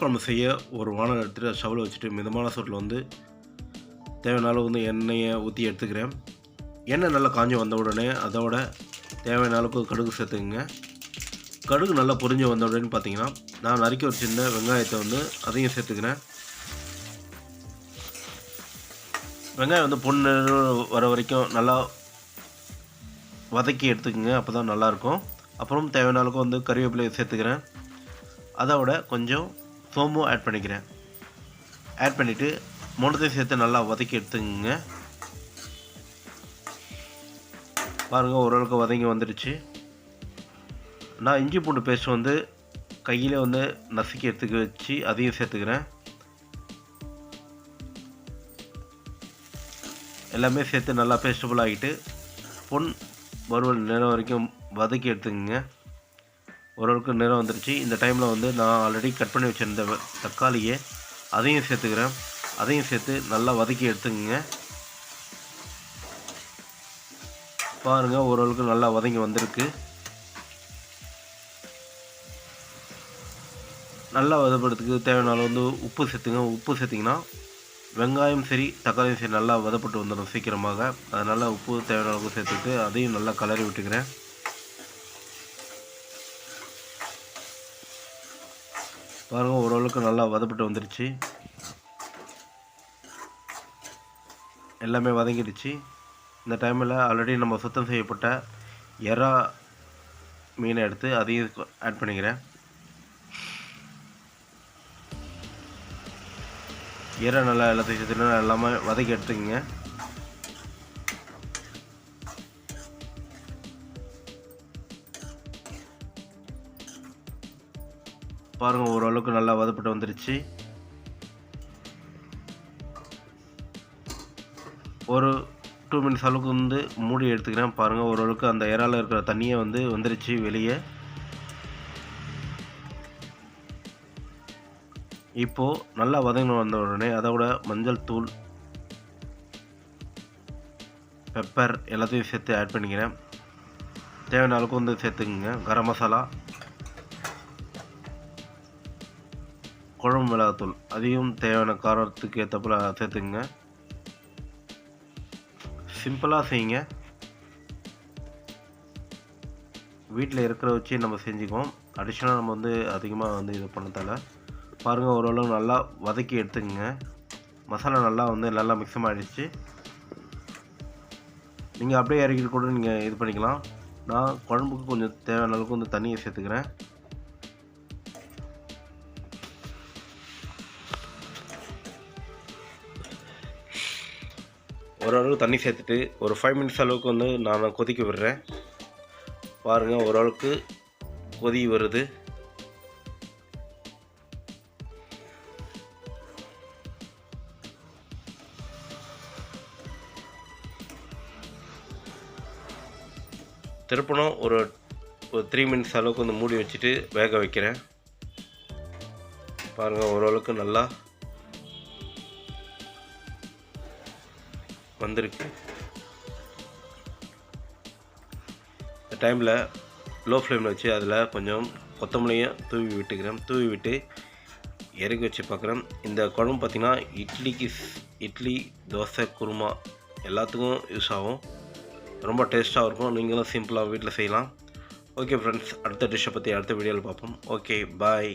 குழம்பு செய்ய ஒரு வானல் எடுத்துகிட்டு ஸ்டவ்வில் வச்சுட்டு மிதமான சூட்டில் வந்து தேவையான அளவு வந்து எண்ணெயை ஊற்றி எடுத்துக்கிறேன். எண்ணெய் நல்லா காஞ்சி வந்த உடனே அதோட தேவையான அளவுக்கு கடுகு சேர்த்துக்குங்க. கடுகு நல்லா பொரிஞ்சு வந்த உடனே பார்த்தீங்கன்னா நான் நறுக்கி வச்சிருந்த வெங்காயத்தை வந்து அதையும் சேர்த்துக்கிறேன். வெங்காயம் வந்து பொண்ணு வர வரைக்கும் நல்லா வதக்கி எடுத்துக்கோங்க அப்போ தான் நல்லாயிருக்கும் அப்புறம் தேவையான அளவுக்கு வந்து கறிவேப்பிலையை சேர்த்துக்கிறேன். அதோட கொஞ்சம் சோம்பும் ஆட் பண்ணிக்கிறேன். ஆட் பண்ணிவிட்டு மூணுத்தையும் சேர்த்து நல்லா வதக்கி எடுத்துக்கோங்க. பாருங்கள் ஓரளவுக்கு வதங்கி வந்துடுச்சு. நான் இஞ்சி பூண்டு பேஸ்ட் வந்து கையில் வந்து நசுக்கி எடுத்துக்க வச்சு அதையும் சேர்த்துக்கிறேன். எல்லாமே சேர்த்து நல்லா பேஸ்டபுள் ஆகிட்டு பொன் வறுவல் நேரம் வரைக்கும் வதக்கி எடுத்துக்கோங்க. ஓரளவுக்கு நேரம் வந்துருச்சு. இந்த டைமில் வந்து நான் ஆல்ரெடி கட் பண்ணி வச்சுருந்த தக்காளியை அதையும் சேர்த்துக்கிறேன். அதையும் சேர்த்து நல்லா வதக்கி எடுத்துக்கோங்க. பாருங்கள் ஓரளவுக்கு நல்லா வதங்கி வந்திருக்கு. நல்லா வதப்படுறதுக்கு தேவையான அளவு வந்து உப்பு சேர்த்துங்க. உப்பு சேர்த்திங்கன்னா வெங்காயம் சரி தக்காளியும் சரி நல்லா வதப்பட்டு வந்துடும் சீக்கிரமாக. அதனால் உப்பு தேவையான அளவுக்கு சேர்த்துட்டு அதையும் நல்லா கலரி விட்டுக்கிறேன். பாருங்கள் ஓரளவுக்கு நல்லா வதப்பட்டு வந்துருச்சு. எல்லாமே வதங்கிடுச்சு. இந்த டைமில் ஆல்ரெடி நம்ம சுத்தம் செய்யப்பட்ட எறா மீனை எடுத்து அதையும் ஆட் பண்ணிக்கிறேன். எறா நல்லா எல்லாத்தையும் எல்லாமே வதக்கி எடுத்துக்கங்க. பாருங்கள் ஓரளவுக்கு நல்லா வதப்பட்டு வந்துருச்சு. ஒரு டூ மினிட்ஸ் அளவுக்கு வந்து மூடி எடுத்துக்கிறேன். பாருங்கள் ஓரளவுக்கு அந்த இறால இருக்கிற தண்ணியை வந்து வந்துருச்சு வெளியே. இப்போது நல்லா வதங்கி வந்த உடனே அதோட மஞ்சள் தூள் பெப்பர் எல்லாத்தையும் சேர்த்து ஆட் பண்ணிக்கிறேன். தேவையான அளவுக்கு வந்து சேர்த்துக்குங்க. கரம் மசாலா. குழம்பு மிளகாத்தூள். அதையும் தேவையான காரத்துக்கு ஏற்றப்பல சேர்த்துக்குங்க. சிம்பிளாக செய்யுங்க. வீட்டில் இருக்கிற வச்சு நம்ம செஞ்சுக்குவோம். அடிஷ்னலாக நம்ம வந்து அதிகமாக வந்து இது பண்ணதால பாருங்கள் ஓரளவு நல்லா வதக்கி எடுத்துக்கங்க. மசாலா நல்லா வந்து நல்லா மிக்ஸ் ஆகிடுச்சு நீங்கள் அப்படியே இறக்கிட்டு கூட நீங்கள் இது பண்ணிக்கலாம். நான் குழம்புக்கு கொஞ்சம் தேவையான அளவுக்கு வந்து தண்ணியை சேர்த்துக்கிறேன். ஓரளவு தண்ணி சேர்த்துட்டு ஒரு ஃபைவ் மினிட்ஸ் அளவுக்கு வந்து நான் கொதிக்க விடுறேன். பாருங்கள் ஓரளவுக்கு கொதி வருது. திருப்பணும் ஒரு ஒரு த்ரீ மினிட்ஸ் அளவுக்கு வந்து மூடி வச்சுட்டு வேக வைக்கிறேன். பாருங்கள் ஓரளவுக்கு நல்லா வந்திருக்கு. இந்த டைமில் லோ ஃப்ளேமில் வச்சு அதில் கொஞ்சம் கொத்தமல்லியும் தூவி விட்டுக்கிறேன். தூவி விட்டு இறக்கி வச்சு பார்க்குறேன் இந்த குழம்பு பார்த்திங்கன்னா இட்லிக்கு இட்லி தோசை குருமா எல்லாத்துக்கும் யூஸ் ஆகும். ரொம்ப டேஸ்ட்டாக இருக்கும். நீங்களும் சிம்பிளாக வீட்டில் செய்யலாம். ஓகே ஃப்ரெண்ட்ஸ் அடுத்த டிஷ்ஷை பற்றி அடுத்த வீடியோவில் பார்ப்போம். Okay bye